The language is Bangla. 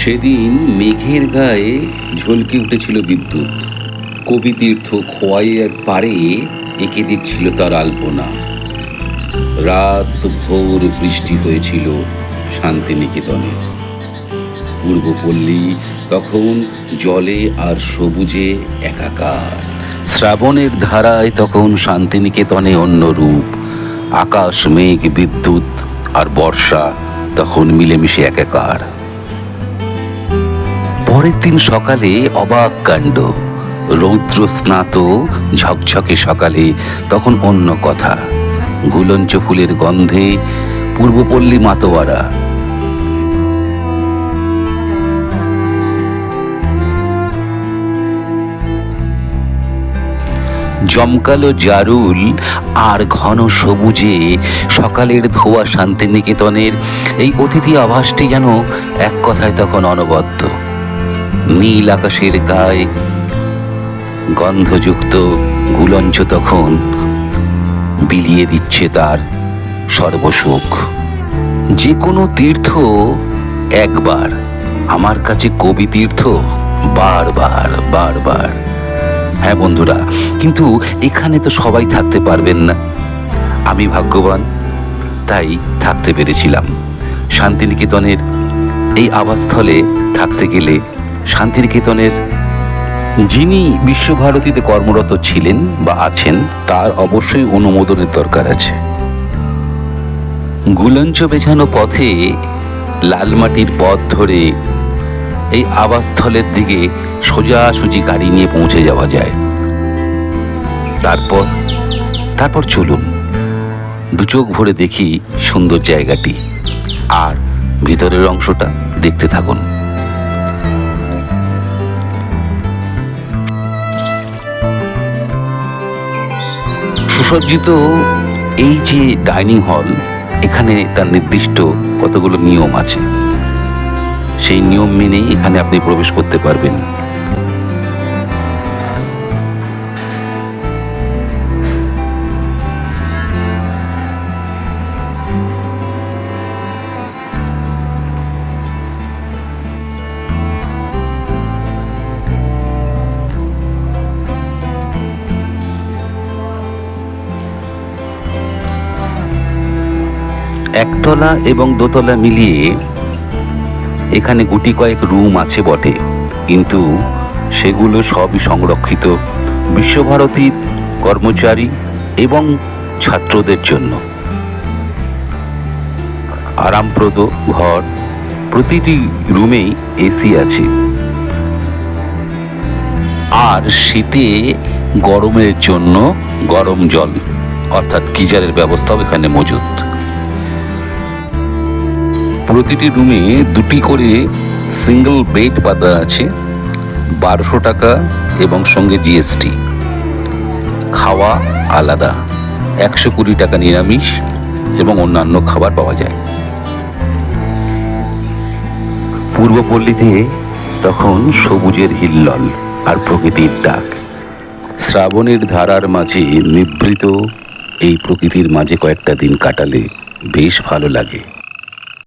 সেদিন মেঘের গায়ে ঝলকে উঠেছিল বিদ্যুৎ। কবিতীর্থ খোয়াইয়ের পারে এঁকে দিচ্ছিল তার আলপনা। রাত ভোর বৃষ্টি হয়েছিল শান্তিনিকেতনে। পূর্বপল্লী তখন জলে আর সবুজে একাকার। শ্রাবণের ধারায় তখন শান্তিনিকেতনে অন্য রূপ। আকাশ, মেঘ, বিদ্যুৎ আর বর্ষা তখন মিলেমিশে একাকার। পরের দিন সকালে অবাক কাণ্ড। রৌদ্র স্নাত ঝকঝকে সকালে, তখন অন্য কথা। গুলঞ্চ ফুলের গন্ধে পূর্বপল্লী মাতোয়ারা। জমকালো জারুল আর ঘন সবুজে সকালের ধোয়া শান্তিনিকেতনের এই অতিথি আভাসটি যেন এক কথায় তখন অনবদ্য। নীল আকাশের গায়ে গন্ধযুক্ত গুলঞ্চ তখন বিলিয়ে দিচ্ছে তার সর্বসুখ যে কোনো তীর্থ একবার, আমার কাছে কবি তীর্থ বারবার বারবার। হ্যাঁ বন্ধুরা, কিন্তু এখানে তো সবাই থাকতে পারবেন না। আমি ভাগ্যবান, তাই থাকতে পেরেছিলাম। শান্তিনিকেতনের এই আবাসস্থলে থাকতে গেলে শান্তিনিকেতনের যিনি বিশ্বভারতীতে কর্মরত ছিলেন বা আছেন, তার অবশ্যই অনুমোদনের দরকার আছে। গুলঞ্চ বেছানো পথে লালমাটির পথ ধরে এই আবাসস্থলের দিকে সোজাসুজি গাড়ি নিয়ে পৌঁছে যাওয়া যায়। তারপর তারপর চলুন, দু চোখ ভরে দেখি সুন্দর জায়গাটি। আর ভিতরের অংশটা দেখতে থাকুন। সুসজ্জিত এই যে ডাইনিং হল, এখানে তার নির্দিষ্ট কতগুলো নিয়ম আছে। সেই নিয়ম মেনেই এখানে আপনি প্রবেশ করতে পারবেন। একতলা এবং দোতলা মিলিয়ে এখানে গুটি কয়েক রুম আছে বটে। কিন্তু সেগুলো সবই সংরক্ষিত বিশ্বভারতীর কর্মচারী এবং ছাত্রদের জন্য। আরামপ্রদ ঘর, প্রতিটি রুমেই এসি আছে। আর শীতে গরমের জন্য গরম জল, অর্থাৎ গিজারের ব্যবস্থাও এখানে মজুদ প্রতিটি রুমে দুটি করে সিঙ্গেল বেড পাতা আছে, বারোশো টাকা এবং সঙ্গে জিএসটি খাওয়া আলাদা, একশো কুড়ি টাকা নিরামিষ এবং অন্যান্য খাবার পাওয়া যায়। পূর্বপল্লীতে তখন সবুজের হিল্লল আর প্রকৃতির ডাক। শ্রাবণের ধারার মাঝে নিবৃত এই প্রকৃতির মাঝে কয়েকটা দিন কাটালে বেশ ভালো লাগে।